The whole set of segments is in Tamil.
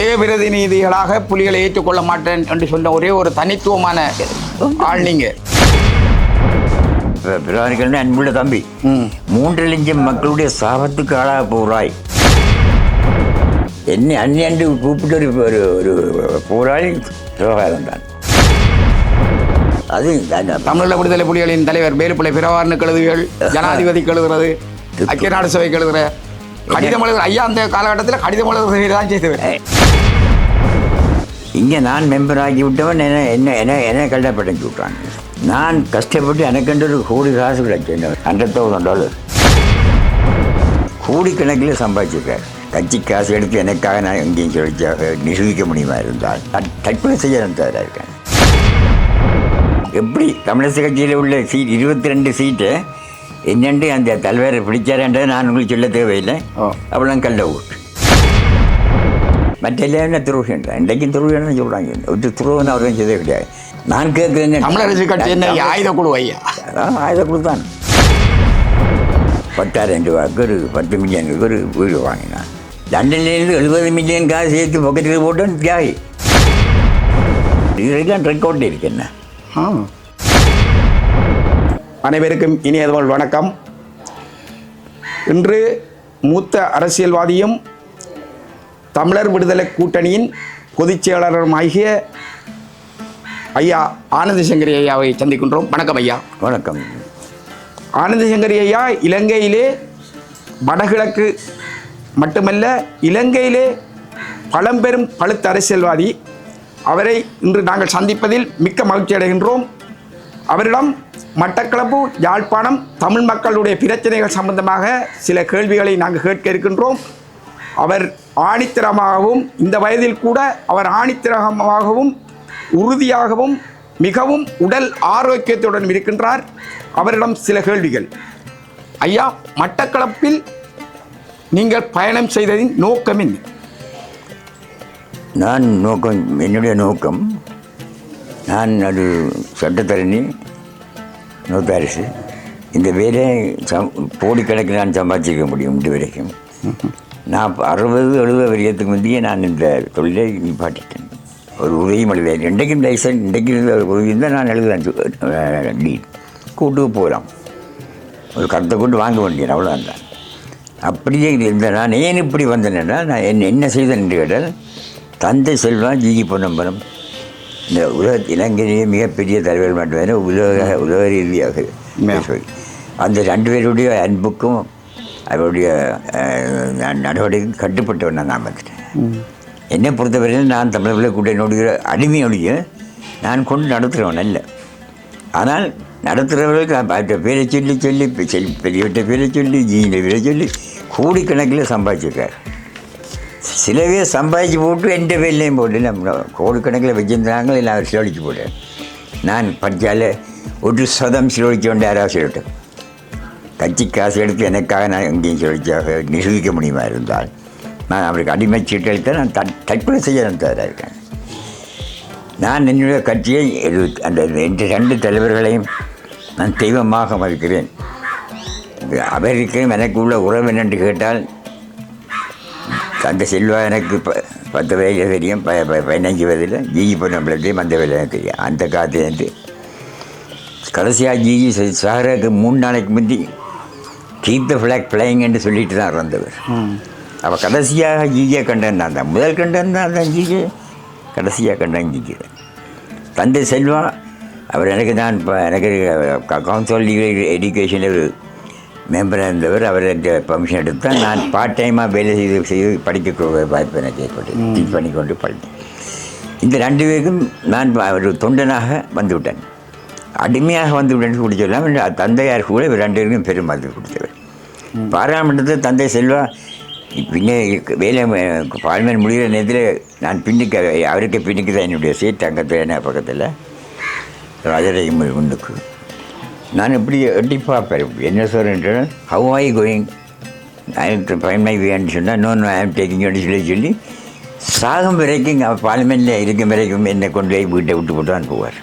ஏக பிரதிநிதிகளாக புலிகளை ஏற்றுக்கொள்ள மாட்டேன் என்று சொன்ன ஒரே ஒரு தனித்துவமான ஆள் நீங்க பிரதானிகள் அன்புள்ள தம்பி. மூன்று லட்சம் மக்களுடைய சாபத்துக்கு ஆளாக போகிறாய். என்னை அந்நியண்டு கூப்பிட்டு ஒரு போராளி பிரபாகரன் தான். அது அந்த தமிழீழ விடுதலை புலிகளின் தலைவர் வேலுப்பிள்ளை பிரவாரண கழுதுகள் ஜனாதிபதி கழுதுறது ஐக்கிய நாடு சபை கழுதுற கடிதம் எழுதுற ஐயா அந்த காலகட்டத்தில் கடிதம் எழுதுறது தான் செய்தவர். இங்கே நான் மெம்பர் ஆகி விட்டவன் என்ன என்ன என்ன என்ன கஷ்டப்பட்டு விட்டாங்க நான் கஷ்டப்பட்டு எனக்கென்று ஒரு கோடி காசு கிடைச்சேன் ஹண்ட்ரட் தௌசண்ட் டாலர் கோடிக்கணக்கில் சம்பாதிச்சிருக்கார். கட்சி காசு எடுத்து எனக்காக நான் எங்கேயும் சொல்லிச்சாக நிரூபிக்க முடியுமா இருந்தால் தற்- தற்கொலை செய்ய தயாராக இருக்கேன். எப்படி தமிழக கட்சியில் உள்ள சீட் இருபத்தி ரெண்டு சீட்டு என்னென்று அந்த தலைவர் பிடிச்சாரன்றதை நான் உங்களுக்கு சொல்ல தேவையில்லை. அவ்வளோ கல்ல ஓட்டு. மற்ற எல்லாரும் துருவம் இன்றைக்கும் துருவம் சொல்கிறாங்க ஒரு துருவம் அவரும் செய்தே கிடையாது நான் கேட்குறேன் தமிழரசு கட்சி என்ன? ஆயுத குழு ஐயா. ஆயுத கொடுத்தான் பத்தாயிரம் ரூபாய்க்கு ஒரு பத்து மில்லியனுக்கு ஒரு வீடு வாங்கினான் லண்டன்லேருந்து எழுபது மில்லியன் காசு சேர்த்து பக்கத்தில் போட்டோம் தியாகி. இதுதான் ரெக்கார்ட் இருக்கு என்ன? ஆ. அனைவருக்கும் இனியதுவல் வணக்கம். இன்று மூத்த அரசியல்வாதியும் தமிழர் விடுதலை கூட்டணியின் பொதுச் செயலாளருமாகிய ஐயா ஆனந்த சங்கரி ஐயாவை சந்திக்கின்றோம். வணக்கம் ஐயா. வணக்கம். ஆனந்த சங்கரி ஐயா இலங்கையிலே வடகிழக்கு மட்டுமல்ல இலங்கையிலே பழம்பெரும் பழுத்த அரசியல்வாதி. அவரை இன்று நாங்கள் சந்திப்பதில் மிக்க மகிழ்ச்சி அடைகின்றோம். அவரிடம் மட்டக்களப்பு யாழ்ப்பாணம் தமிழ் மக்களுடைய பிரச்சனைகள் சம்பந்தமாக சில கேள்விகளை நாங்கள் கேட்க இருக்கின்றோம். அவர் ஆணித்தரமாகவும் இந்த வயதில் கூட அவர் ஆணித்தரமாகவும் உறுதியாகவும் மிகவும் உடல் ஆரோக்கியத்துடன் இருக்கின்றார். அவரிடம் சில கேள்விகள். ஐயா மட்டக்களப்பில் நீங்கள் பயணம் செய்ததின் நோக்கம் என்ன? நான் நோக்கம் என்னுடைய நோக்கம் நான் அது சட்டத்தரணி நோத்தாரிசு இந்த வேலையை சம் கோடிக்கணக்கில் நான் சம்பாதிச்சிருக்க முடியும் இது வரைக்கும். நான் அறுபது எழுபது வரையத்துக்கு முந்தையே நான் இந்த தொழிலை நிப்பாட்டிட்டேன். ஒரு உதவியும் எழுதுவேன் இன்றைக்கும் லைசன்ஸ் இன்றைக்கு உதவி தான் நான் எழுதுவேன் டீட் கூட்டுக்கு போகலாம். ஒரு கருத்தை கொண்டு வாங்க வேண்டியது அவ்வளோதான் தான் அப்படியே இந்த நான் ஏன் இப்படி வந்தேன்னா நான் என்ன என்ன செய்தேன் என்று கேட்டால் தந்தை செல்வா ஜிஜி பொன்னம்பலம். இந்த உலக இலங்கையிலேயே மிகப்பெரிய தலைவர் மட்டுமே உலக உலக ரீதியாக. அந்த ரெண்டு பேருடைய அன்புக்கும் அவருடைய நடவடிக்கைக்கும் கட்டுப்பட்டவன் நான் வந்துட்டேன் என்னை பொறுத்தவரையில் நான் தமிழர்களை கூட்டணியோடைய அடிமையொழிய நான் கொண்டு நடத்துகிறவன் அல்ல. ஆனால் நடத்துகிறவர்களுக்கு அவற்றை பேரை சொல்லி சொல்லி பெரியவற்றை பேரை சொல்லி ஜீன பேரை சொல்லி கோடிக்கணக்கில் சம்பாதிச்சிருக்கார். சில பேர் சம்பாதிச்சு போட்டு எந்த பேர்லையும் போட்டு நம்ம கோடிக்கணக்கில் வச்சிருந்தாங்க இல்லை அவர் சிலோடிச்சு போட்டேன் நான் படித்தால ஒரு சதம் சிலோடிச்சு கொண்டு யாராவது சொல்லட்டும் கட்சி காசு எடுத்து எனக்காக நான் எங்கேயும் சிலோடிச்சாக நிரூபிக்க முடியுமா இருந்தால் நான் அவருக்கு அடிமை சீட்டளித்த நான் தற் தற்கொலை செய்ய நான் தயாராக இருக்கேன் நான் என்னுடைய கட்சியை எழு- அந்த ரெண்டு ரெண்டு தலைவர்களையும் நான் தெய்வமாக மறுக்கிறேன் அவருக்கும் எனக்கு உள்ள உறவு என்னென்று கேட்டால் அந்த செல்வா எனக்கு ப பத்து வயதில் தெரியும் ப ப- பதினஞ்சு வயதில் ஜிஜி பொன்னம்பலத்தையும் அந்த வேலை எனக்கு தெரியும். அந்த காலத்துலேருந்து கடைசியாக ஜிஜி சாகருக்கு மூணு நாளைக்கு முந்தி கீப் த ஃப்ளாக் பிளேயிங்னு சொல்லிட்டு தான் இறந்தவர். அவள் கடைசியாக ஜிஜியை கண்டேன் நான் தான். முதல் கண்டன் தான் தான் ஜிஜி கடைசியாக கண்டேன் ஜிஜி தந்தை செல்வா அவர் எனக்கு தான் இப்போ எனக்கு கவுன்சில் எஜுகேஷனில் ஒரு மெம்பராக இருந்தவர் அவர் இந்த பர்மிஷன் எடுத்து தான் நான் பார்ட் டைமாக வேலை செய்து செய்து படிக்க வாய்ப்பு எனக்கு ஏற்பட்டு டீச் பண்ணி கொண்டு படித்தேன் இந்த ரெண்டு பேருக்கும் நான் ஒரு தொண்டனாக வந்து விட்டேன் அடிமையாக வந்து விட்டேன் கூட சொல்லலாம் இந்த தந்தையார் கூட இவர் ரெண்டு பேருக்கும் பெருமாள் கொடுத்தவர். பாராளுமன்றத்தில் தந்தை செல்வா பின்னே வேலை பார்லிமெண்ட் முடிகிற நேரத்தில் நான் பின்னுக்கு அவருக்கு பின்னுக்கு தான் என்னுடைய சீட் அங்கத்தில் என்ன பக்கத்தில் ராஜரை முன்னுக்கு நான் எப்படி எட்டி பார்ப்பேன் என்ன சொல்கிறேன் how I going I fine my வேன்னு சொன்னால் நோ நோ ஐ ஆம் டேக்கிங் சொல்லி சொல்லி சாகும் வரைக்கும் பார்லிமெண்ட்டில் இருக்கும் வரைக்கும் என்னை கொண்டு போய் வீட்டை விட்டு போட்டு போவார்.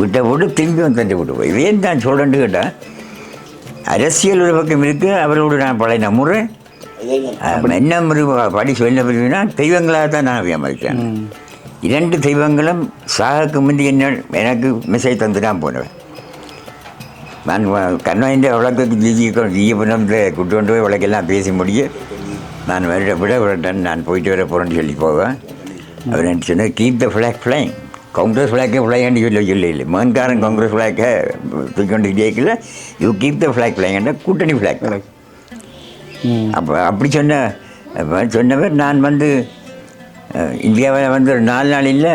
வீட்டை போட்டு திரும்பி வந்து விட்டு போய் ஏன் தான் சொல்கிறேன்னு கேட்டால் அரசியல் ஒரு பக்கம் இருக்குது அவரோடு நான் பழைய முறை என்ன ஒரு படி சொல்ல பிரிவுனா தெய்வங்களாக தான் நான் விமர்சிக்கிறேன் இரண்டு தெய்வங்களும் சாகக்கு முந்தி என்ன எனக்கு மெசேஜ் தந்து தான் போனவன். நான் கண்ணாயிൻ്റെ விளக்குக்கு ஜிஜிக்கும் ஜிஜிபுரத்தை கூட்டு கொண்டு போய் விளக்கெல்லாம் பேசி முடிய நான் விட விட விடட்டேன் நான் போயிட்டு வர போகிறேன்னு சொல்லி போவேன். அவர் என்ன சொன்னால் keep the flag flying Congress ஃப்ளாக்கே ஃப்ளைன்னு சொல்லி சொல்லி இல்லை மேன்காரன் காங்கிரஸ் ஃப்ளாக்கை தூக்கிக்கொண்டு ஜெயிக்கல. யூ கீப் த ஃப்ளாக் ஃப்ளைங்கன்னா கூட்டணி ஃப்ளாக் அப்போ அப்படி சொன்ன சொன்னவர் நான் வந்து இந்தியாவில் வந்து ஒரு நாலு நாள் இல்லை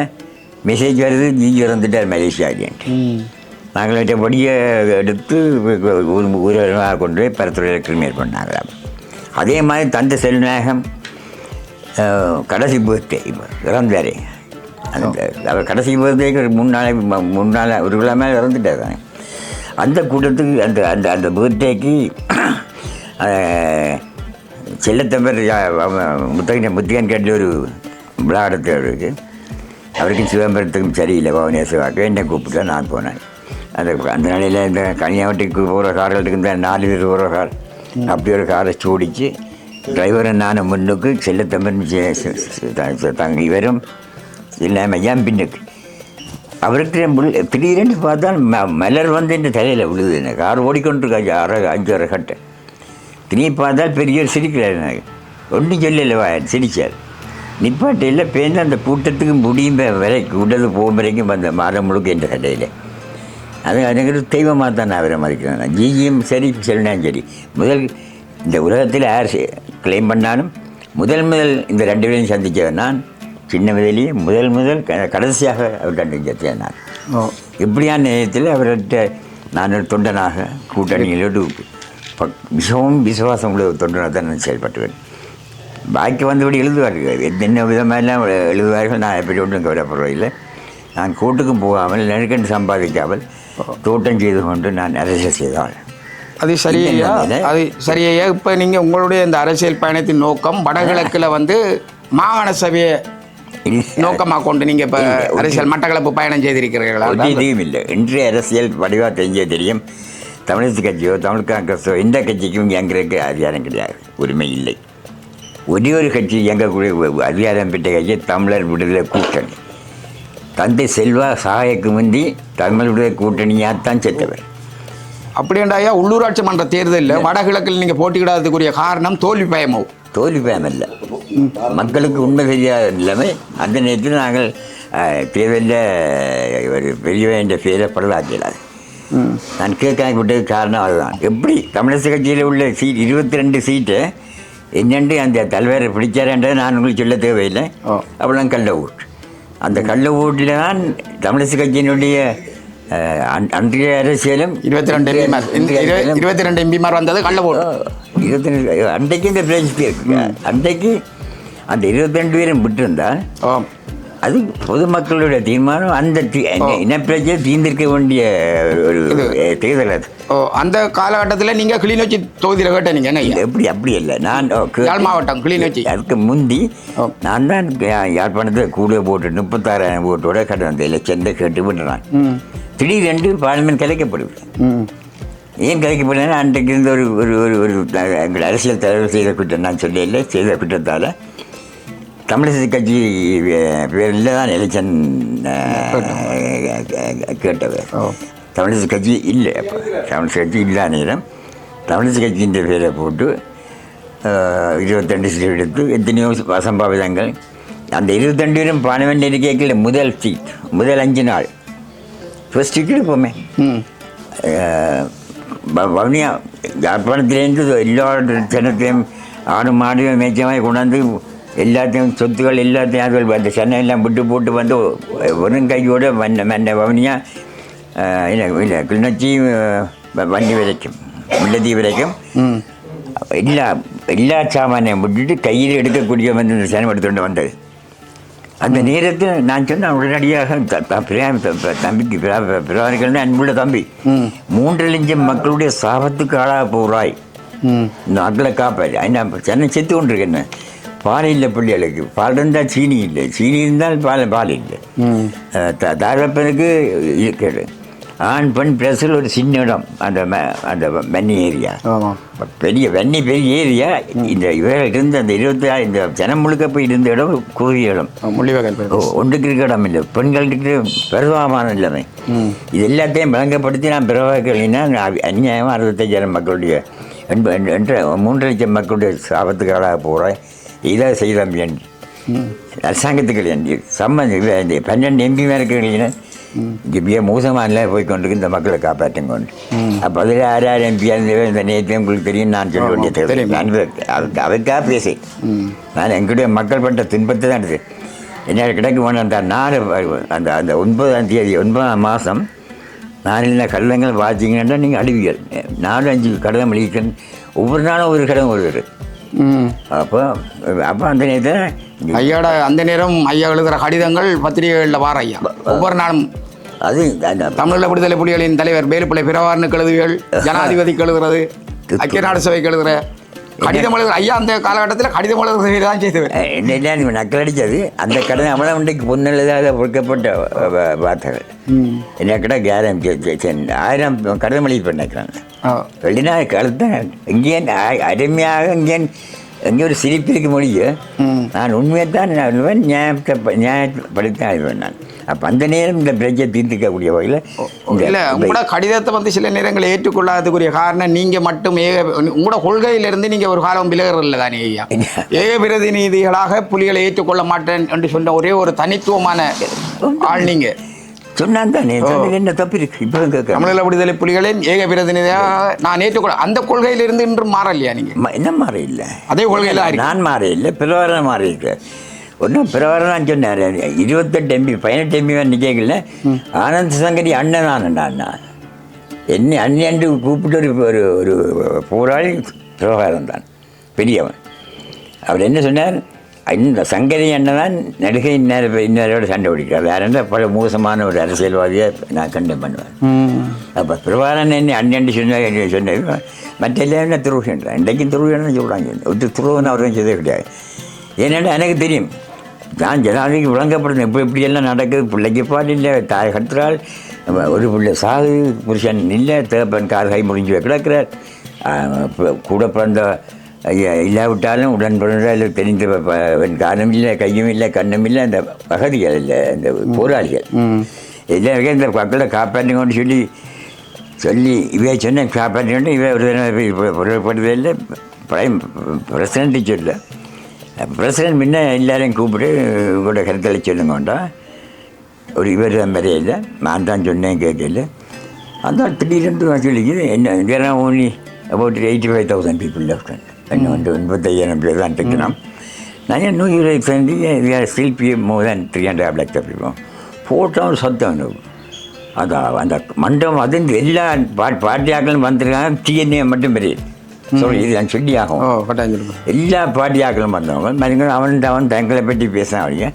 மெசேஜ் வருது நீங்கள் இறந்துட்டார் மலேசியாடியன்ட்டு நாங்கள் படியை எடுத்து ஊர் ஊராக கொண்டு போய் பரத்துறையில் கிரிமியர் பண்ணாங்களாம் அதே மாதிரி தந்தை செல்நாயகம் கடைசி பர்த்டே இப்போ இறந்தார். அந்த அவர் கடைசி பர்த்டேக்கு ஒரு மூணு நாளை மூணு நாள் ஒரு விழா மேலே இறந்துட்டார் தானே. அந்த கூட்டத்துக்கு அந்த அந்த அந்த பர்த்டேக்கு செல்லத்தம்பர் முத்தகன் முத்திகன் கேட்டு ஒரு விழா அவருக்கு அவருக்கும் சிதம்பரத்துக்கும் சரியில்லை பவனேஸ்வராக்கு என்னை கூப்பிட்டு நான் போனேன். அந்த அந்த நிலையில் இந்த கன்னியாகுமரிக்கு போகிற கார்களுக்கு இந்த நாலு பேர் போகிற கார் அப்படி ஒரு காரை சூடிச்சு டிரைவரை நான் முன்னுக்கு செல்லத்தம்பன் தங்க இவரும் இல்லாமல் என் பின்னுக்கு. அவருக்கு திடீரென்று பார்த்தா ம- மலர் வந்து இந்த தலையில் விழுது. எனக்கு கார் ஓடிக்கொண்டிருக்க அரை அஞ்சு அரை கட்டை. திரும்பி பார்த்தால் பெரியவர் சிரிக்கிறார். எனக்கு ஒன்றும் சொல்லலவா சிரித்தார் நிப்பாட்டையில் பேருந்து அந்த கூட்டத்துக்கு முடியும் வரைக்கும் கூட்டத்துக்கு போகும் வரைக்கும் வந்த மாதம் முழுக்க என்ற கடையில் அது ஒரு தெய்வமாக தான் நான் அவரை மதிக்கிறேன் ஜிஜியும் சரி செல்லினாலும் சரி. முதல் இந்த உலகத்தில் யார் கிளைம் பண்ணாலும் முதல் முதல் இந்த ரெண்டு பேரையும் சந்தித்தவன் நான். சின்ன வயதிலேயே முதல் முதல் கடைசியாக அவர் கண்டு சந்தித்தேன் நான் இப்படியான நேரத்தில் அவர்கிட்ட நான் ஒரு தொண்டனாக கூட்டணிகளோடு மிகவும் விசுவாசம் உள்ள ஒரு தொண்டனாக தான் நான் செயல்பட்டுவேன். பாக்கி வந்தபடி எழுதுவார்கள். என்னென்ன விதமெல்லாம் எழுதுவார்கள் நான் எப்படி ஒன்றும் கவலைப்படுவதில்லை நான் கூட்டுக்கும் போகாமல் நெருக்கண்டு சம்பாதிக்காமல் தோட்டம் செய்து கொண்டு நான் அரசியல் செய்தாள் அது சரியா. அது சரியா? இப்போ நீங்கள் உங்களுடைய இந்த அரசியல் பயணத்தின் நோக்கம் வடகிழக்கில் வந்து மாகாண சபையை நோக்கமாக கொண்டு நீங்கள் இப்போ அரசியல் மட்டக்களப்பு பயணம் செய்திருக்கிறீர்களா? இதையும் இல்லை. இன்றைய அரசியல் வடிவாக தெரிஞ்சே தெரியும். தமிழரசு கட்சியோ தமிழ் காங்கிரஸோ எந்த கட்சிக்கும் எங்களுக்கு அதிகாரம் கிடையாது. உரிமை இல்லை. ஒரே ஒரு கட்சி இயங்கக்கூடிய ஒ- அதிகாரம் பெற்ற கட்சி தமிழர் விடுதலை கூட்டணி. தந்தை செல்வா சகாயக்கு முந்தி விடுதலை கூட்டணியாகத்தான் செத்தவர். அப்படின்றாயா உள்ளூராட்சி மன்ற தேர்தலில் வடகிழக்கில் நீங்கள் போட்டியிடாததுக்குரிய காரணம் தோல்வி பயமோ? தோல்வி பயமல்ல மக்களுக்கு உண்மை தெரியாத நிலைமை. அந்த நேரத்தில் நாங்கள் தேர்தலில் ஒரு பெரிய என்ற பேரை பரவாக்கிடாது நான் கேட்க விட்டது காரணம் அதுதான். எப்படி? தமிழரசு கட்சியில் உள்ள சீட் இருபத்தி ரெண்டு சீட்டு என்னென்று அந்த தலைவரை பிடிச்சாரன்றதை நான் உங்களுக்கு சொல்ல தேவையில்லை. அவ்வளோ கள்ள ஓட்டு. அந்த கள்ள ஓட்டில் தான் தமிழரசு கட்சியினுடைய அன்றைய அரசியலும் இருபத்தி ரெண்டு எம்பிமார். இருபத்தி ரெண்டு எம்பிமார் வந்தது கள்ள ஓட்டு. இருபத்தி ரெண்டு அன்றைக்கு இந்த பிரச்சனை இருக்கு. அன்றைக்கு அந்த இருபத்தி ரெண்டு பேரும் விட்டிருந்தால் அது பொதுமக்களுடைய தீர்மானம். அந்த தி- அந்த இனப்பிரச்சனை தீர்ந்திருக்க வேண்டிய ஒரு தேர்தல் அது. ஓ அந்த காலகட்டத்தில் நீங்கள் கிளிநொச்சி தொகுதியில் கேட்ட நீங்கள் என்ன? எப்படி அப்படி இல்லை. நான் மாவட்டம் கிளிநொச்சி. அதுக்கு முந்தி. நான் தான் யாழ்ப்பாணத்தில் கூட போட்டு முப்பத்தாறாயிரம் ஓட்டோட கடந்த எலெக்ஷனில் கேட்டு விட்டுறான். திடீரென்று பார்லிமெண்ட் கலைக்கப்படுது ம். ஏன் கலைக்கப்படுதுன்னா அன்றைக்கு இருந்த ஒரு ஒரு ஒரு ஒரு எங்கள் அரசியல் தலைவர் செய்த குற்றம் நான் சொல்லல செய்த குற்றத்தால் தமிழிசை கட்சி பேரில் தான் எலெக்ஷன் கேட்டவர். ஓ. தமிழிசை கட்சி இல்லை அப்போ. தமிழிசை கட்சி இல்லாத நேரம். தமிழிசை கட்சியின் பேரை போட்டு இருபத்தெண்டு சீட் எடுத்து எத்தனையோ அசம்பாவிதங்கள். அந்த இருபத்தெண்டு பேரும் பார்லிமெண்ட் இருக்கையில் முதல் சீட் முதல் அஞ்சு நாள். ஃபர்ஸ்ட் சீட் எடுப்போமே. ம். அஹ் வ- வவுனியா யாழ்ப்பாணத்துலேருந்து எல்லா சென்னத்தையும் ஆடு மாடு மேய்ச்சமாக கொண்டாந்து எல்லாத்தையும் சொத்துக்கள் எல்லாத்தையும் அது அந்த சென்னை எல்லாம் விட்டு போட்டு வந்து வெறும் கையோடு மண்ண மண்ண வவுனியா அஹ் இல்லை இல்லை கிளிநொச்சி வண்டி வரைக்கும் முள்ளதி வரைக்கும் ம். எல்லா எல்லா சாமானையும் விட்டுட்டு கையில் எடுக்கக்கூடிய வந்து இந்த சனம் எடுத்துகிட்டு வந்தது. அந்த நேரத்தில் நான் சொன்னேன் உடனடியாக தம்பிக்கு பிராணிகள் அன்புள்ள தம்பி. மூன்று லட்சம் மக்களுடைய சாபத்துக்கு ஆளாக போகிறாய். இந்த மக்களை காப்பாரு நான் சென்னை செத்து கொண்டிருக்கேன் பால் இல்லை பிள்ளைகளுக்கு பால் இருந்தால் சீனி இல்லை. சீனி இருந்தால் பால் பால் இல்லை. த- தகப்பனுக்கு இருக்கிறது. ஆண் பெண் பிரசில் ஒரு சின்ன இடம். அந்த ம- அந்த வன்னி ஏரியா. பெரிய வன்னி பெரிய ஏரியா. இந்த இவர்கள் இருந்த அந்த இருபத்தி ஆறு இந்த ஜனம் முழுக்க போய் இருந்த இடம் குறுகிய இடம். ஒன்றுக்கு இருக்க இடம் இல்லை. பெண்களுக்கு பிரபலமான இல்லாமை இது எல்லாத்தையும் விளங்கப்படுத்தி நான் பிரபலங்கன்னா அந்நியாயமாக அறுபத்தஞ்சாயிரம் மக்களுடைய என்ற மூன்று லட்சம் மக்களுடைய சாபத்துக்காக போகிறேன் இதை செய்தம் என்று அரசாங்கத்துக்கு இல்லையா சம்மந்த இவ- இந்த பன்னெண்டு எம்பி இருக்கிறீங்கன்னா இங்கே மிக மோசமான போய் கொண்டு இந்த மக்களை காப்பாற்றுங்க கொண்டு அப்போ அதில் யார் யார் எம்பி இந்த நேற்று உங்களுக்கு தெரியும் நான் சொல்ல வேண்டிய. நான் அதுக்கு அதுக்காக பேசி. நான் எங்களுடைய மக்கள் பட்ட துன்பத்தை தான் எடுத்து. என்ன கிடக்கு அந்த நாலு அந்த அந்த ஒன்பதாம் தேதி ஒன்பதாம் மாதம் நாளில் கடிதங்கள் வாசிங்கன்னா நீங்கள் அழுவீர்கள் நாலு அஞ்சு கடிதம் எழுதிக்கிறேன் ஒவ்வொரு நாளும் ஒரு வருது ம் அப்போ அப்போ அந்த நேரத்தில் ஐயாட அந்த நேரம் ஐயா எழுதுகிற கடிதங்கள் பத்திரிகைகளில் வார ஐயா. ஒவ்வொரு நாளும். அது தமிழீழ விடுதலை புலிகளின் தலைவர் வேலுப்பிள்ளை பிரவாரனுக்கு எழுதுகள் ஜனாதிபதிக்கு எழுதுறது ஐக்கிய நாடு சபைக்கு எழுதுற கடிதம் எழுதுற ஐயா அந்த காலகட்டத்தில் கடிதம் எழுதுறது தான் செய்தவர். என்ன நீ நக்கல் அடித்தது அந்த கடன் பொன்னெழுதாத பொறுக்கப்பட்ட வ- வார்த்தைகள். என்ன கிட்ட கேரம் ஆயிரம் கடிதம் எழுதி பண்ணிக்கிறாங்க ஆ. வெளினா கழுத்த இங்கே அருமையாக இங்கே எங்கே ஒரு சிரிப்பிற்கு முடியும் நான் உண்மையை தான் நான் சொல்லுவேன் நியாயத்தை நியாயப்படுத்தான் நான். அப்போ அந்த நேரம் இந்த பிரச்சனை தீர்த்துக்கக்கூடிய வகையில் இல்ல உங்களோட கடிதத்தை வந்து சில நேரங்களில் ஏற்றுக்கொள்ளாததுக்குரிய காரணம் நீங்க மட்டும் ஏக உங்களோட கொள்கையிலிருந்து நீங்க ஒரு காலம் விலகிறல்ல தானே ஐயா? ஏக பிரதிநிதிகளாக புலிகளை ஏற்றுக்கொள்ள மாட்டேன் என்று சொன்ன ஒரே ஒரு தனித்துவமான ஆள் நீங்க. சொன்னான் தானே என்ன தப்பு இருக்கு? இப்போ தமிழீழ விடுதலை புலிகளின் ஏக பிரதிநிதியாக நான் ஏற்றுக்கொள்ள அந்த கொள்கையிலிருந்து இன்றும் மாறலையா நீங்க? ம- என்ன மாறி இல்லை? அதே கொள்கையில. நான் மாறி இல்லை பிரபாரம் மாறி இருக்கு. ஒன்றும் பிரபாரம் நான் சொன்னார். இருபத்தெட்டு எம்பி பதினெட்டு எம்பி நிற்கல ஆனந்த் சங்கரி அண்ணன் நான் நான் என்னை அண்ணன் கூப்பிட்டு ஒரு ஒரு ஒரு போராளி பிரபாரம் தான் பெரியவன். அவர் என்ன சொன்னார்? இந்த சங்கரி அண்ணன் தான் நடிகை இன்னொரு இன்னொரோட சண்டை பிடிக்கிறார். வேற என்ன பல மோசமான ஒரு அரசியல்வாதியை நான் கண்டம் பண்ணுவேன். அப்போ பிரபாரன் என்ன அண்ணன் சொன்ன சொன்னது மற்ற என்ன துருவன்றான் இன்றைக்கும் துருவன்னு சொல்கிறாங்க ஒரு துருவன் அவரும் செய்தே கிடையாது. ஏன்னா எனக்கு தெரியும். நான் ஜனாதிபதிக்கு விளங்கப்படுறேன் இப்போ இப்படியெல்லாம் நடக்குது. பிள்ளைக்கு பாடு இல்லை. தாய் கட்டுறாள் ஒரு பிள்ளை சாகு புருஷன் இல்லை. தேப்பன் கால் கை முடிஞ்சு கிடக்கிறார். கூட பிறந்த இல்லாவிட்டாலும் உடன் பிறந்த இல்லை தெரிந்த காலம் இல்லை கையும் இல்லை கண்ணும் இல்லை அந்த பகதிகள் இல்லை அந்த போராளிகள். எல்லாம் இந்த மக்களை காப்பாற்றுங்கன்னு சொல்லி சொல்லி இவே சொன்ன காப்பாற்றிட்டு இவே ஒரு பொருள்படுதே இல்லை பிரைம் பிரசிடண்ட்டு சொல்ல. பிரசிடண்ட் முன்ன எல்லாரையும் கூப்பிட்டு உங்களோட கருத்தலை சொல்லுங்கண்டா. ஒரு இவர் மாதிரி இல்லை நான் தான் சொன்னேன் கேட்கல. அந்த திடீரென்று நான் சொல்லிக்குது என்ன வேற only about eighty five thousand people left இன்னும் வந்து ஒன்பத்தையாயிரம் பேர் தான் இருக்கணும் நான் நூ யூரை சேர்ந்து still be more than three hundred lakhs இருப்போம் போட்டோம் சத்தம் அதான் அந்த அந்த மண்டபம் அது இந்த எல்லா பாட் பாட்டியாக்களும் வந்திருக்காங்க டிஎன்ஏ மட்டும் பெரிய சொல்லி இது நான் சொல்லி ஆகும் எல்லா பாட்டியாக்களும் வந்தவங்க மறுங்க அவன் அவன் தங்களை பற்றி பேசினான் அவங்க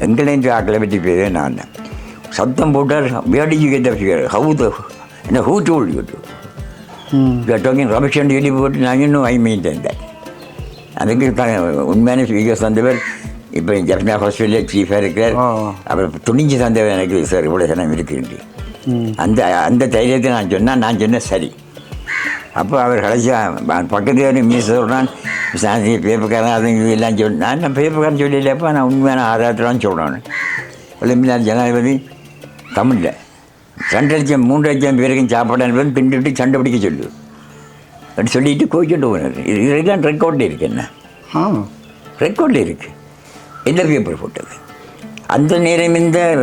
எங்களையும் ஆக்களை பற்றி பேச நான் சத்தம் போட்டார் வேடி கேட்ட ஹவு த என்ன who told you to talking Ramesh சொல்லி போட்டு நான் இன்னும் ஐ மெயின்டைன் தான் அதுக்கு உண்மையான ஸ்பீக்கர்ஸ் வந்தவர் இப்போ ஜப்னா ஹாஸ்பிட்டலில் சீஃபாக இருக்கிறார். அப்புறம் துணிஞ்சு தந்தவர் எனக்கு சார் இவ்வளோ சனம் இருக்குன்ட்டு அந்த அந்த தைரியத்தை நான் சொன்னால் நான் சொன்னேன் சரி. அப்போ அவர் கடைசியா பக்கத்தில் ஒரு மீஸ் சொல்கிறான் சாந்தி பேப்பர்காரன் அது இது எல்லாம் சொல் நான் நான் பேப்பர்காரன் சொல்லலப்பா நான் உண்மையான ஆதாரத்திலாம் சொல்கிறேன் விளம்பினார் ஜனாதிபதி தமிழில். ரெண்டு லட்சம் மூன்று லட்சம் பேருக்கும் சாப்பாடு அனுப்பி திண்டுட்டு சண்டை பிடிக்க சொல்லு. அப்படி சொல்லிட்டு கோச்சிட்டு போனார். இது இதெல்லாம் ரெக்கார்டில் இருக்கு என்ன? ஆ. ரெக்கார்டில் இருக்குது எந்த பேப்பர் போட்டது? அந்த நேரம் இந்த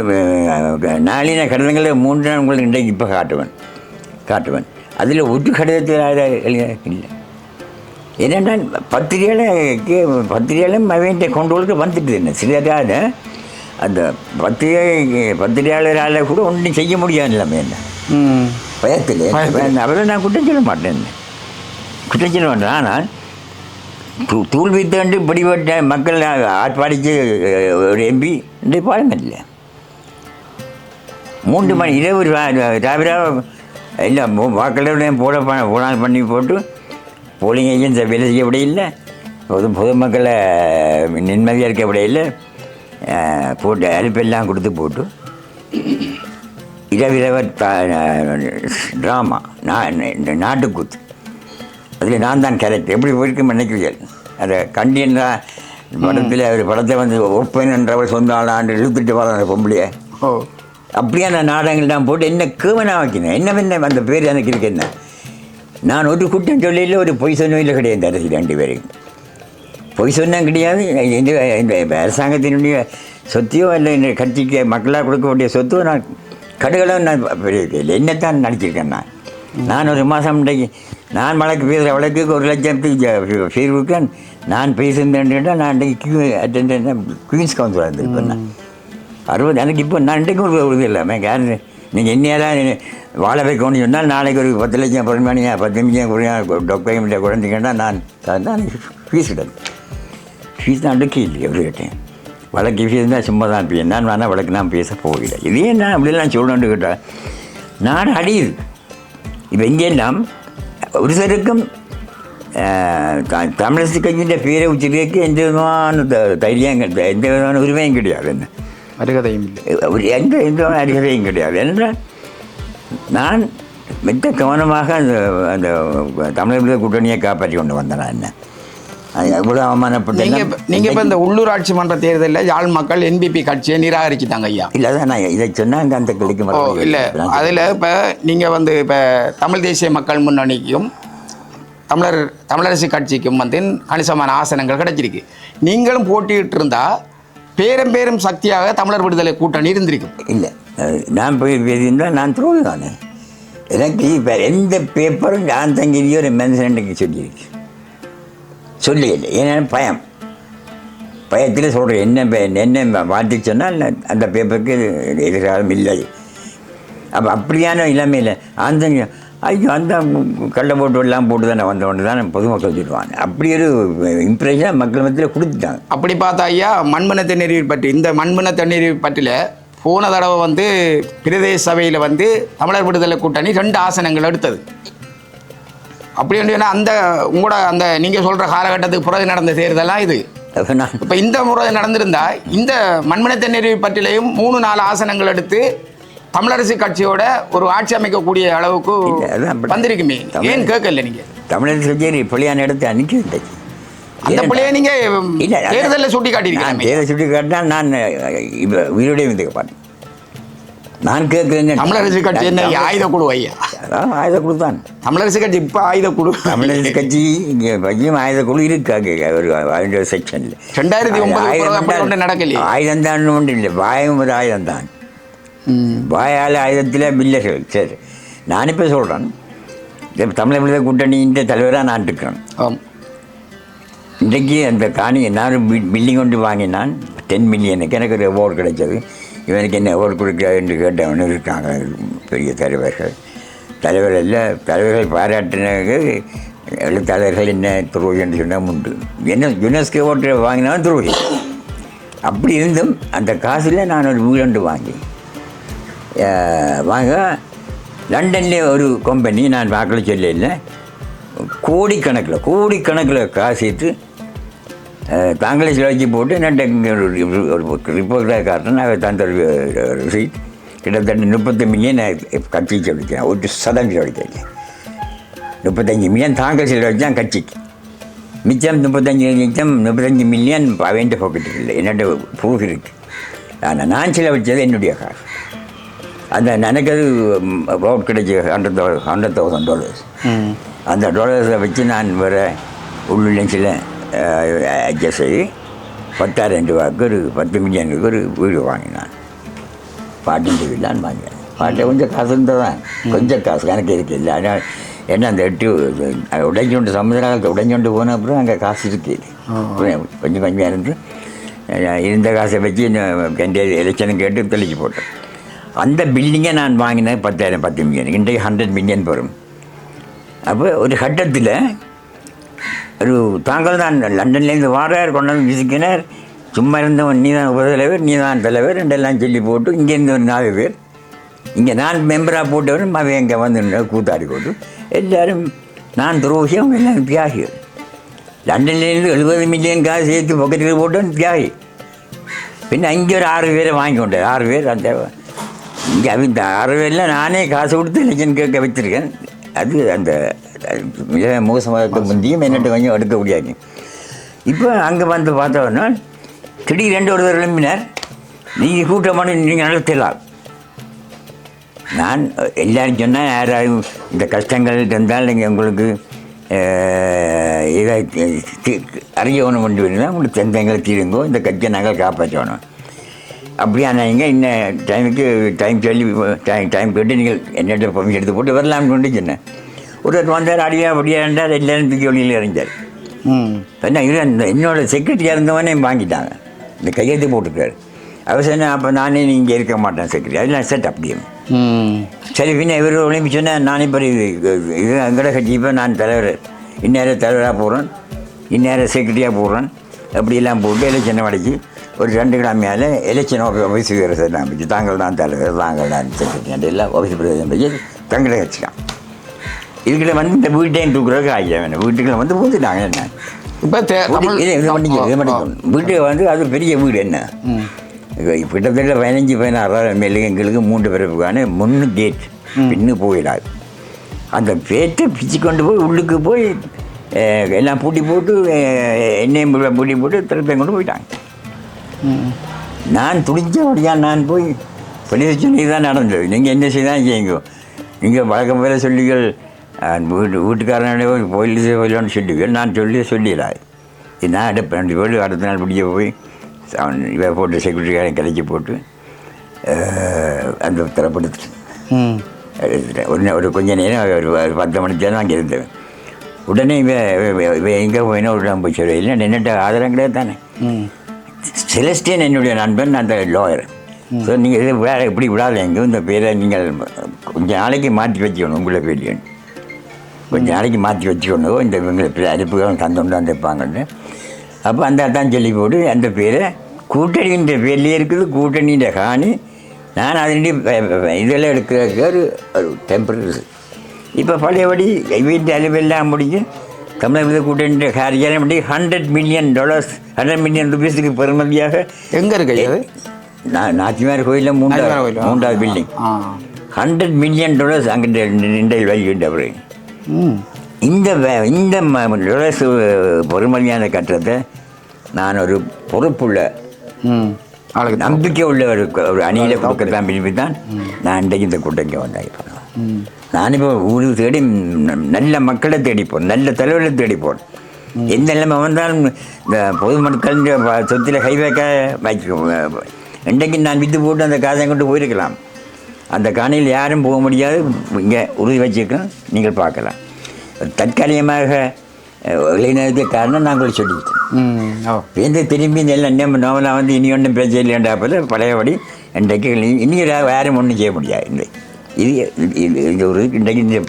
நாளின கடிதங்களை மூன்று நாள் உங்களுக்கு இன்றைக்கு இப்போ காட்டுவேன். காட்டுவேன். அதில் ஒரு கடிதத்தில் இல்லை? என்னென்றால் பத்திரிகைகளுக்கு பத்திரிகைகளும் அவன் கொண்டு கொடுக்க வந்துட்டு என்ன? சிலரான அந்த பத்திரிகை பத்திரிகையாளரால் கூட ஒன்றும் செய்ய முடியாது இல்லாமல் என்ன? ம். பயத்தில். அவரை நான் குற்றம் சொல்ல மாட்டேன் குற்றம் சொல்ல மாட்டேன். ஆனால் தூ- தூள் வைத்து பிடிபட்ட மக்கள் ஆட்பாடிச்சு ஒரு எம்பி இந்த இல்லை மூன்று மணி இரவு ராவிரா இல்லை வாக்களுடைய போட போனால் பண்ணி போட்டு போலிங் ஏஜென்ட்ஸை வேலை செய்ய விட இல்லை பொது பொதுமக்களை நிம்மதியாக இருக்க விட இல்லை போட்டு அரிப்பெல்லாம் கொடுத்து போட்டு. இரவிரவர் ட்ராமா நான் இந்த நாட்டுக்கூத்து. அதில் நான் தான் கேரக்டர் எப்படி போயிருக்கும் நினைக்கிறீர்கள்? அதை கண்டியன் தான் படத்தில் ஒரு படத்தை வந்து ஒப்பன் என்றவர் சொந்த ஆளாண்டு இழுத்துட்டு வர அந்த பொம்பளையை. ஓ. அப்படியான நாடகங்கள் நான் போட்டு என்ன கேவனா வைக்கணும் என்ன என்ன அந்த பேர் எனக்கு இருக்கு என்ன? நான் ஒரு குற்றம் சொல்லையில் ஒரு பொய் சொன்னதில் கிடையாது அரசு ரெண்டு பேருக்கு பொய் சொன்னால் கிடையாது இந்த இந்த அரசாங்கத்தினுடைய சொத்தையோ இல்லை இந்த கட்சிக்கு மக்களாக கொடுக்க வேண்டிய சொத்தோ நான் கடுகளும் நான் என்னத்தான் நடிச்சிருக்கேன் நான் நான் ஒரு மாதம் இன்றைக்கு நான் வழக்கு பேசுகிற வழக்குக்கு ஒரு லட்சத்துக்கு ஃபீர்வுக்கு நான் பேசுகிறேன் நான் இன்றைக்கு கியூ அட்டெண்ட் குயின்ஸ் கவுன்சில் இருந்திருப்பேன் நான் அறுபது எனக்கு இப்போ நான் இன்றைக்கும் ஒரு உறுதி இல்லாமல் யாரு நீங்கள் என்னையெல்லாம் வாழ வைக்கணும்னு சொன்னால் நாளைக்கு ஒரு பத்து லட்சம் பரிமாணியா பத்து நிமிஷம் குறையா டொக்கையும் குழந்தைங்கன்னா நான் தான் ஃபீஸ் கிடக்கு ஃபீஸ் தான் அடுக்கி இல்லை எவருக்கிட்டேன் வழக்கு ஃபீஸ் தான் சும்மா தான் பேச நான் வேணால் வழக்கு நான் பேச போகல இதே நான் அப்படிலாம் சொல்லணும்னு கேட்டால் நாடு அடியுது இப்போ இங்கெல்லாம் ஒரு சிலருக்கும் அஹ், த- தமிழரசு கட்சியின் பேரை உச்சரிக்க எந்த விதமான தைரியம் எந்த விதமான உரிமையும் கிடையாது என்ன அருகதையும் இல்லை ஒரு எந்த எந்த அறிகுறியும் கிடையாது என்றால் நான் மிக கவனமாக அந்த அந்த தமிழர் விடுதலை கூட்டணியை காப்பாற்றி கொண்டு வந்தேன் நான் என்ன எவ்வளோ அவமானப்பட்டு நீங்க இப்ப- இந்த உள்ளூராட்சி மன்ற தேர்தலில் யாழ் மக்கள் என்பிபி கட்சியை நிராகரிச்சுட்டாங்க ஐயா. இல்லை அதான் நான் இதை சொன்னாங்க அந்த கிளிக்கு ஓ இல்ல. அதுல இப்ப நீங்க வந்து இப்ப தமிழ் தேசிய மக்கள் முன்னணிக்கும் தமிழர் தமிழரசு கட்சிக்கும் வந்து கணிசமான ஆசனங்கள் கிடைச்சிருக்கு. நீங்களும் போட்டியிட்டு இருந்தா பேரும் பேரும் சக்தியாக தமிழர் விடுதலை கூட்டணி இருந்திருக்கும். இல்லை நான் போய் பேசியிருந்தால் நான் துரோகி தானே. எனக்கு இப்போ எந்த பேப்பரும் நான் தங்கியோ ஒரு மனுஷனுக்கு சொல்லியிருக்கு. சொல்லியில்லை ஏன்னா பயம். பயத்தில் சொல்கிறேன் என்ன பே- என்ன மாற்றி சொன்னால் அந்த பேப்பருக்கு எதிர்காலம் இல்லை. அப்போ அப்படியான இளமையில் அந்த ஐயோ அந்த கள்ள போட்டு எல்லாம் போட்டு தானே வந்தவொன்று தான் பொதுமக்கள் சொல்லுவாங்க. அப்படி ஒரு இம்ப்ரெஷன் மக்கள் மத்தியில் கொடுத்துட்டாங்க. அப்படி பார்த்தா ஐயா மண்மன தண்ணீர் பற்றி இந்த மண்மன தண்ணீர் பற்றியில் போன தடவை வந்து பிரதேச சபையில் வந்து தமிழர் விடுதலை கூட்டணி ரெண்டு ஆசனங்கள் எடுத்தது. அப்படி சொன்னா அந்த உங்களோட அந்த நீங்கள் சொல்கிற காலகட்டத்துக்கு பிறகு நடந்த தேர்தலாம் இது? இப்போ இந்த முறை நடந்திருந்தா இந்த மண்மன தண்ணீர் பற்றிலையும் மூணு நாலு ஆசனங்கள் எடுத்து தமிழரசு கட்சியோட ஒரு ஆட்சி அமைக்கக்கூடிய அளவுக்கு. வந்திருக்குமே. ஏன் கேட்கல நீங்கள் தமிழர் சஜேரி பிள்ளையான இடத்தை அன்னைக்கு அந்த பிள்ளைய நீங்கள். தேர்தலில் சுட்டி காட்டியிருக்கீங்க தேரை சுட்டி காட்டினா நான் உயிரோடய வந்து பாட்டேன் நான் கேட்குறேன் தமிழரசு கட்சி என்ன ஆயுத குழு ஐயா? அதான் ஆயுத குழு தான். தமிழரசு கட்சி இப்போ ஆயுத குழு தமிழரசு கட்சி இங்கே பையன் ஆயுத குழு இருக்காங்க ஒரு ஆயுத செக்ஷனில் ரெண்டாயிரத்தி ஒன்பது ஒன்றும் நடக்கலையே. ஆயுதம் தான் ஒன்றும் இல்லை. வாயும் ஒரு ஆயுதம் தான். வாயால் ஆயுதத்தில் பில்லர்கள் சரி. நான் இப்போ சொல்கிறேன் தமிழர் விடுதலை கூட்டணியின் தலைவராக நான் இருக்கிறேன். ஆம். இன்றைக்கு அந்த காணி நான் பில்டிங் கொண்டு வாங்கினான். டென் மில்லியனுக்கு எனக்கு ஒரு அவார்டு கிடைச்சது. இவனுக்கு என்ன ஓட்டு கொடுக்க என்று கேட்டவனு இருக்காங்க பெரிய தலைவர்கள். தலைவர் இல்லை தலைவர்கள் பாராட்டினது எழுத்தாளர்கள் என்ன துரோகி என்று சொன்னால் உண்டு. என்ன யுனெஸ்கோ ஓட்டு வாங்கினாலும் துரோகி. அப்படி இருந்தும் அந்த காசில் நான் ஒரு வீடு வாங்கி வாங்க லண்டன்லேயே ஒரு கம்பெனி நான் பார்க்கல சொல்ல இல்லை கோடிக்கணக்கில் கோடிக்கணக்கில் காசிட்டு தாங்களே சிலவச்சு போட்டு நான் ரிப்போர்ட்டாக காட்டினேன் அவர் தந்த ரிசீட் கிட்டத்தட்ட முப்பத்தி மில்லியன் கட்சி சொல்லிக்கிறேன் ஒரு சதம் சொல்லிக்கிறேன் முப்பத்தஞ்சு மில்லியன் தாங்கள் செலவழிச்சு தான் கட்சிக்கு. மிச்சம் முப்பத்தஞ்சு மிச்சம் முப்பத்தஞ்சு மில்லியன் அவன் பாக்கெட்டு இல்லை என்னோட ப்ரூஃப் இருக்குது ஆனால் நான் செலவழிச்சது என்னுடைய காசு. அந்த எனக்கு அது ரோட் கிடைச்சி ஹண்ட்ரட் ஹண்ட்ரட் தௌசண்ட் டாலர்ஸ். அந்த டாலர்ஸை வச்சு நான் வர உள்ளுள்ள சில அட்ஜஸ்ட் செய்து பத்தாயிரம் ரூபாய்க்கு ஒரு பத்து மில்லியனுக்கு ஒரு வீடு வாங்கினான். பாட்டின் வீடு நான் வாங்கினேன். பாட்டை கொஞ்சம் காசு இருந்தால் தான் கொஞ்சம் காசு கணக்கு இருக்கு. இல்லை ஆனால் என்ன அந்த எட்டு உடைஞ்சோண்டு சமுதிரத்தை உடைஞ்சோண்டு போன அப்புறம் அங்கே காசு இருக்குது கொஞ்சம் கொஞ்சம் இருந்து இருந்த காசை வச்சு எந்த எலெக்ஷனும் கேட்டு தெளிச்சு போட்டேன். அந்த பில்டிங்கை நான் வாங்கினேன் பத்தாயிரம் பத்து மில்லியன் இன்றைக்கு ஹண்ட்ரட் மில்லியன் வரும். அப்போ ஒரு கட்டத்தில் ஒரு தாங்கள் தான் லண்டன்லேருந்து வாரார் கொண்டு வந்து விசிக்கினார். சும்மா இருந்தவன் நீ தான் உபதலைவர் நீ தான் தலைவர் ரெண்டெல்லாம் சொல்லி போட்டு இங்கேருந்து ஒரு நாலு பேர். இங்கே நான் மெம்பராக போட்டவரும் அவன் இங்கே வந்து கூத்தாடி போட்டு. எல்லாரும் நான் துரோகி அவங்க எல்லாம் தியாகி. லண்டன்லேருந்து எழுபது மில்லியன் காசு சேர்த்து பொக்கெட்டில் போட்டவன் தியாகி. பின்ன அங்கே ஒரு ஆறு பேரை வாங்கி கொண்டார். ஆறு பேர் அந்த இங்கே அவன் ஆறு அறவையெல்லாம் நானே காசு கொடுத்து லெஜன் கேட்க வச்சிருக்கேன் அது அந்த மிக மோசமாக முந்தியும் என்னட்டு கொஞ்சம் எடுக்க முடியாது. இப்போ அங்கே வந்து பார்த்தோன்னா திடீர் ரெண்டு ஒருவர் எழுப்பினார் நீங்கள் கூட்டமான நீங்கள் நடத்தலாம். நான் எல்லாரும் சொன்னால் யாராவது இந்த கஷ்டங்கள் இருந்தால் நீங்கள் உங்களுக்கு இதை தி- அறியணும் கொண்டு வரீங்கன்னா உங்களுக்கு சொந்தங்களை தீருங்கோ இந்த கட்சியை நாங்கள் காப்பாற்றணும். அப்படியா நீங்கள் இன்னும் டைமுக்கு டைம் சொல்லி டைம் டைம் கேட்டு நீங்கள் என்னோட பர்மிஷன் எடுத்து போட்டு வரலாம்னு கொண்டு சொன்னேன். ஒருத்தர் வந்தார் அடியா அப்படியாண்டார் எல்லாரும் தூக்கி ஒளியில் ம். என்ன இது அந்த என்னோட செக்ரட்டரியாக இருந்தவனே வாங்கிட்டாங்க. இந்த கையெழுத்து போட்டுருக்காரு. அவர் சொன்னேன் அப்போ நானே நீங்கள் இருக்க மாட்டேன் செக்ரட்டரி அதெல்லாம் செட் அப்படியே சரி பின்ன இவர் ஒளிம்பி சொன்னேன் நான் இப்போ இது இது எங்கட கட்சி இப்போ நான் தலைவர். இந்நேரம் தலைவராக போகிறேன் இந்நேரம் செக்ரட்டரியாக போடுறேன் அப்படியெல்லாம் போட்டு எலெக்ஷனை அடிச்சு ஒரு ரெண்டு கிழமையால் எலெக்ஷன் ஆஃபீஸ் நான் வச்சு தாங்கள் தான் தலைவர் தாங்கள் தான் செக்ரட்டரி எல்லாம் ஆஃபீஸ் பிரதேசம் வச்சு தங்களை வச்சுக்கான் இதுக்கிட்ட வந்து இந்த வீட்டையும் தூக்குறதுக்கு ஆகிய வேணும் வீட்டுக்குள்ள வந்து பூந்துட்டாங்க என்ன? இப்போ தே- தமிழ் இது இது பண்ணிக்க இது பண்ணிக்கணும் வீட்டு வந்து அது பெரிய வீடு என்ன? கிட்டத்தட்ட பதினஞ்சு பதினாறு எங்களுக்கு மூன்று பிறப்புக்கான முன்னு கேட் பின்னு போயிடாது. அந்த பேட்டை பிச்சு கொண்டு போய் உள்ளுக்கு போய் எல்லாம் பூட்டி போட்டு எண்ணெயும் பூட்டி போட்டு திருப்பையும் கொண்டு போயிட்டாங்க. நான் துடிச்சபடியா நான் போய் பண்ணி சொல்லி தான் நடந்தது. நீங்கள் என்ன செய்தான் செய்யுங்க. நீங்கள் வழக்கம் போல சொல்லிகள் வீட்டு வீட்டுக்காரனோட போய் போலீஸ் போயிலான்னு சொல்லுவீர்கள் நான் சொல்லி சொல்லிடாது இது நான் எடுப்பேன் ரெண்டு பேர் அடுத்த நாள் பிடிக்க போய் அவன் இவ போட்டு செக்யூரிட்டிக்காரன் கிளச்சி போட்டு அந்த தரப்படுத்து உடனே ஒரு கொஞ்ச நேரம் ஒரு பத்து மணிக்கு தான் அங்கே இருந்தேன். உடனே இவன் இவன் எங்கே போயினா உடனே போய் சொல்லி இல்லை என்னட்ட ஆதரவு கிடையாது தானே. செலஸ்டியன் என்னுடைய நண்பன் அந்த லாயர் ஸோ நீங்கள் இது விழா இப்படி விடாதீங்க. இந்த பேரை நீங்கள் கொஞ்ச நாளைக்கு மாற்றி வச்சுக்கணும் உங்களை பேரையும் கொஞ்ச நாளைக்கு மாற்றி வச்சுக்கணும். இந்த இவங்களை பேர் அனுப்புகள் தந்தோண்டு வந்து வைப்பாங்கன்னு அப்போ அந்த அதான் சொல்லி போட்டு அந்த பேரை கூட்டணின்ற பேர்லேயே இருக்குது. கூட்டணின்ற காணி. நான் அதனுடைய இதெல்லாம் எடுக்கிறதுக்கு ஒரு ஒரு டெம்பரரி இப்போ பழையபடி வீட்டு அளவெல்லாம் முடிஞ்சு தமிழக கூட்டணி காரியம் படி hundred million dollars hundred million ருபீஸுக்கு பெறுமதியாக எங்கே இருக்கு அது? நான் நாச்சிமார் கோயிலில் மூன்றாவது? மூன்றாவது பில்டிங் ஹண்ட்ரட் மில்லியன் டாலர்ஸ் அங்கே அவரு. ம். இந்த இந்த டாலர்ஸ் பெருமதியான கட்டத்தை நான் ஒரு பொறுப்புள்ள நம்பிக்கை உள்ள ஒரு ஒரு அணியில் கொடுக்கத்தான் விரும்பி தான் நான் இன்றைக்கு இந்த கூட்டங்க வந்தேன் நான் இப்போ ஊரு தேடி நல்ல மக்களை தேடி போகிறேன் நல்ல தலைவர்களை தேடி போகிறேன் எந்த நிலைமை வந்தாலும் இந்த பொதுமக்கள் சொத்தில் கை வைக்க இன்றைக்கு நான் வித்து போட்டு அந்த காசை கொண்டு போயிருக்கலாம். அந்த காணியில் யாரும் போக முடியாது. இங்கே உறுதி வச்சுருக்கோம். நீங்கள் பார்க்கலாம். தற்காலிகமாக இளைஞருக்கு காரணம் நாங்கள் சொல்லிவிட்டோம் ம் ஓ. எந்த திரும்பி நெல் நம்ம நோவலாக வந்து இனி ஒன்றும் பிரச்சனை இல்லைன்றா போல பழையபடி இன்றைக்கு இனி- யாரும் ஒன்றும் செய்ய முடியாது. இன்றைக்கு இது இது ஒரு இன்றைக்கு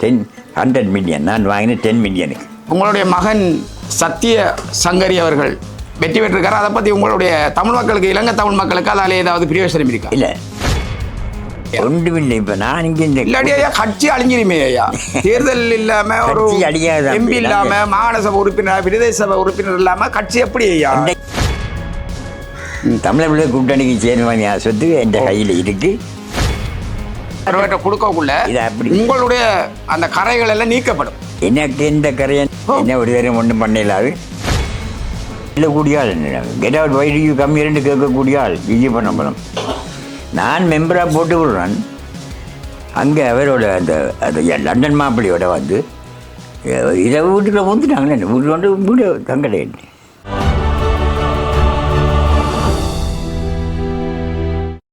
டென் ஹண்ட்ரட் மில்லியன் நான் வாங்கினேன் டென் மில்லியனுக்கு உங்களுடைய மகன் சத்திய சங்கரி அவர்கள் வெற்றி பெற்றிருக்காரு? அதை பற்றி உங்களுடைய தமிழ் மக்களுக்கு இலங்கை தமிழ் மக்களுக்கு அதால் ஏதாவது பிரயோசனம் இருக்கா? இல்லை. ஒன்றுமில்லை இப்போ நான் இங்கே இந்த இல்லாட்டி ஐயா கட்சி அழிஞ்சிருமே ஐயா. தேர்தல் இல்லாம ஒரு அழியாது? எம்பி அப்படி இல்லாம நாங்க- மாகாண சபை உறுப்பினர் பிரதேச சபை உறுப்பினர் இல்லாம கட்சி எப்படி ஐயா? தமிழர் விட கூட்டணிக்கு சேர்ந்த சொத்து என் கையில் இருக்கு. அவர்கிட்ட கொடுக்கக்குள்ள. உங்களுடைய அந்த கரைகள் எல்லாம் நீக்கப்படும். எனக்கு எந்த கரையன் என்ன ஒரு நேரம் ஒன்றும் பண்ண இல்லாது கூடிய ஆள் கெட் அவுட் வைடு யூ கம்மி ரெண்டு கேட்கக்கூடிய ஆள். விஜய் பண்ண படம் நான் மெம்பராக போட்டு விடுறேன். அங்கே அவரோட அந்த அந்த லண்டன் மாப்பிள்ளையோட வந்து இதை வீட்டுக்குள்ள வந்துட்டாங்களே வீட்டுக்கு வந்து வீடு தங்கடையிட்டு